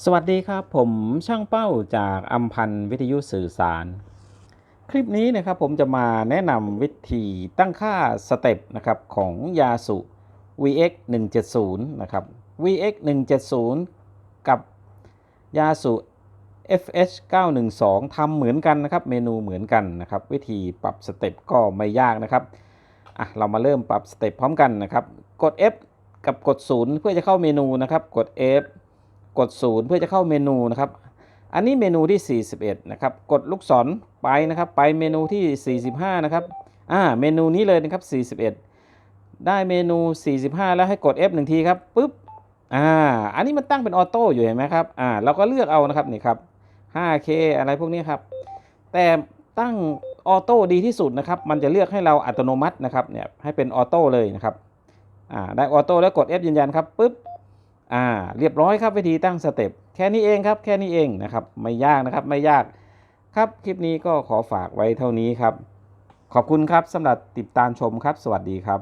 สวัสดีครับ ผมช่างเป้าจากอัมพันธ์วิทยุสื่อสาร คลิปนี้นะครับผมจะมาแนะนำวิธีตั้งค่าสเต็ปนะครับของยาสุ VX 170นะครับ VX 170กับยาสุ FH 912ทำเหมือนกันนะครับเมนูเหมือนกันนะครับ วิธีปรับสเต็ปก็ไม่ยากนะครับอะเรามาเริ่มปรับสเต็ปพร้อมกันนะครับ กด F กับกด 0 เพื่อจะเข้าเมนูนะครับ กด F กด 0 เพื่อจะเข้าเมนูนะครับ อันนี้เมนูที่ 41 นะครับ กดลูกศรไปนะครับ ไปเมนูที่ 45 นะครับ อ่า เมนูนี้เลยนะครับ 41 ได้เมนู 45 แล้วให้กด F หนึ่งทีครับปุ๊บ อ่า อันนี้มันตั้งเป็นออโต้อยู่เห็นไหมครับ อ่า เราก็เลือกเอานะครับนี่ครับ 5K อะไรพวกนี้ครับ แต่ตั้งออโต้ดีที่สุดนะครับ มันจะเลือกให้เราอัตโนมัตินะครับ เนี่ย ให้เป็นออโต้เลยนะครับ อ่า ได้ออโต้แล้วกด F ยืนยันครับปุ๊บ อ่าเรียบร้อยครับวิธีตั้งสเต็ปแค่นี้เองครับแค่นี้เองนะครับไม่ยากนะครับไม่ยากครับคลิปนี้ก็ขอฝากไว้เท่านี้ครับ ขอบคุณครับสำหรับติดตามชมครับ สวัสดีครับ